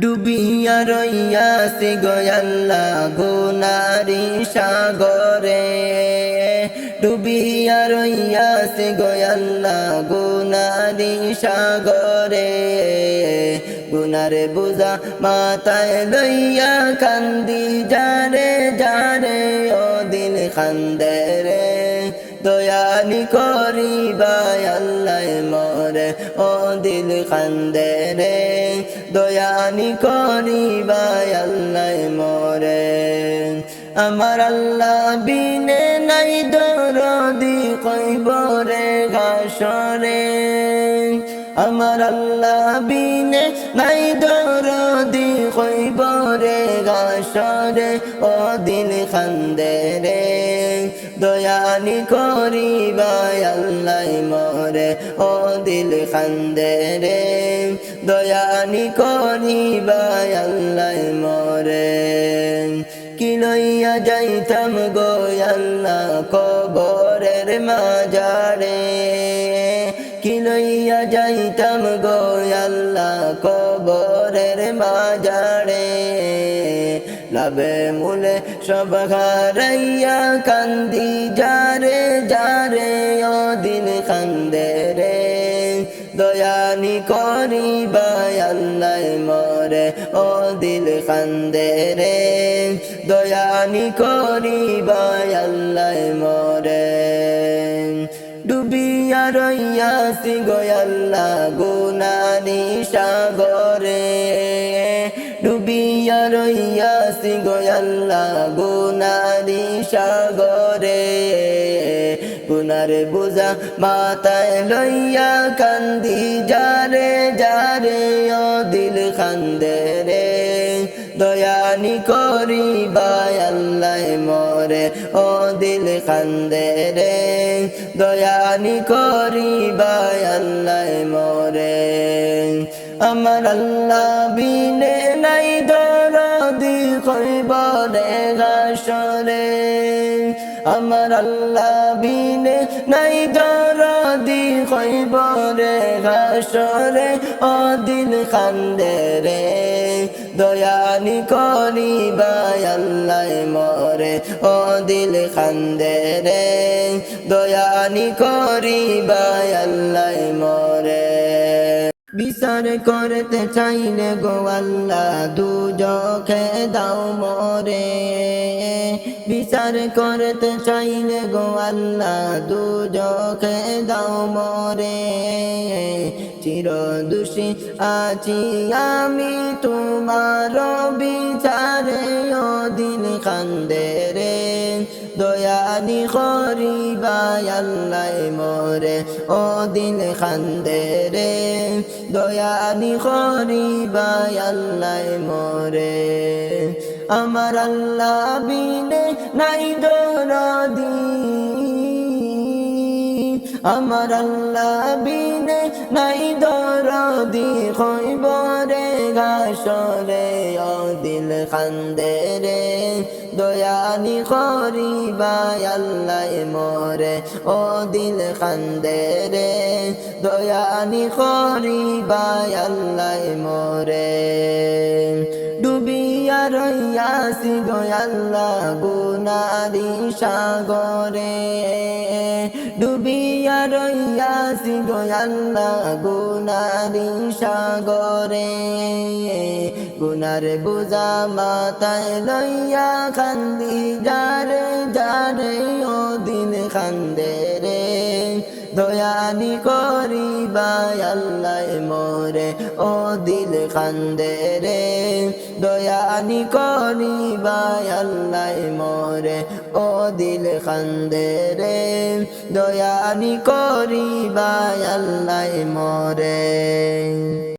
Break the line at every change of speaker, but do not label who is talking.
ডুবিয়া রইয়াছে গয়াল্লা গুনারি সাগরে। ডুবিয়া রইয়াছে গয়াল্লা গুনারি সাগরে। গুনারে বুঝা মাথায় লইয়া কান্দি, যারে যারে ও দিল খান্দে রে। দয়ানি করিবাই আল্লাহ মরে, ও দিল খান্দে রে। দয়ানি করিবাই আল্লাহ মরে। আমার আল্লাহ বিনে নাই দরদি কইবরে ঘাসরে আমার আল্লাহ বিনে নাই দরদি কইবরে ঘাসরে ও দিল খান্দে রে। দয়ানি করিবাই আল্লাহ মরে, ও দিল খান্দে রে। দয়ানি করিবাই আল্লাহ মরে। কি লইয়া যাইতাম গো আল্লাহ কবরের মাজারে? কি লইয়া যাইতাম গো আল্লাহ কবরের মাজারে? লাভে মূলে সব হারাইয়া কান্দি, যারে যারে ও দিন কান্দে রে। দয়ানি করিবাই আল্লাহ মরে ও দিল কান্দে রে। দয়ানি করিবাই আল্লাহ মরে। ডুবিয়া রইয়াছি গয়াল্লা গুনানি সাগরে। ডুবিয়া রইয়াছি গয়াল্লা গুনানি সাগরে গুনারে বুঝা মাথায় লইয়া কান্দি যারে যারে ও দিল খান্দে রে দয়ানি করিবাই আল্লাহ মরে ও দিল খান্দে রে দয়ানি করিবাই আল্লাহ মরে। আমার আল্লাহ বিনে নাই কইবরে গাসরে আমার আল্লাহ বিনে নাই দরদি কইবরে গাসরে ও দিল খান্দে রে, দয়ানি করিবাই আল্লাহ মরে। ও দিল খান্দে রে, দয়ানি করিবাই আল্লাহ বিচার করতে চাইলে গো আল্লাহ, দু চোখে দাও মরে। বিচার করতে চাইলে গো আল্লাহ, দু চোখে দাও মরে। চির দোষী আছি আমি, তোমার বিচারে ও দিন কান্দে রে। দয়ানি করিবাই আল্লাহ মরে ও দিন খান্দে রে। দয়ানি করিবাই আল্লাহ মরে। আমার আল্লাহ বিনে নাই দরদি আমার আল্লাহ বিনে নাই দরদি খৈবরে ঘাসরে ও দিল খান্দে রে। দয়ানি করিবাই আল্লাহ মরে ও দিল খান্দে রে। দয়ানি করিবাই আল্লাহ মরে। ডুবিয়া রইয়াছি গয়াল্লা গুনারি সাগরে। ডুবিয়া রইয়াছি গয়াল্লা গুনারি সাগরে। গুনার বুঝা মাথায় লইয়া কান্দি যারে যারে ও দিন কান্দে রে। দয়ানি করিবাই আল্লাহ মোরে, ও দিল কান্দে রে। দয়ানি করিবাই আল্লাহ মোরে, ও দিল কান্দে রে। দয়ানি করিবাই আল্লাহ মরে।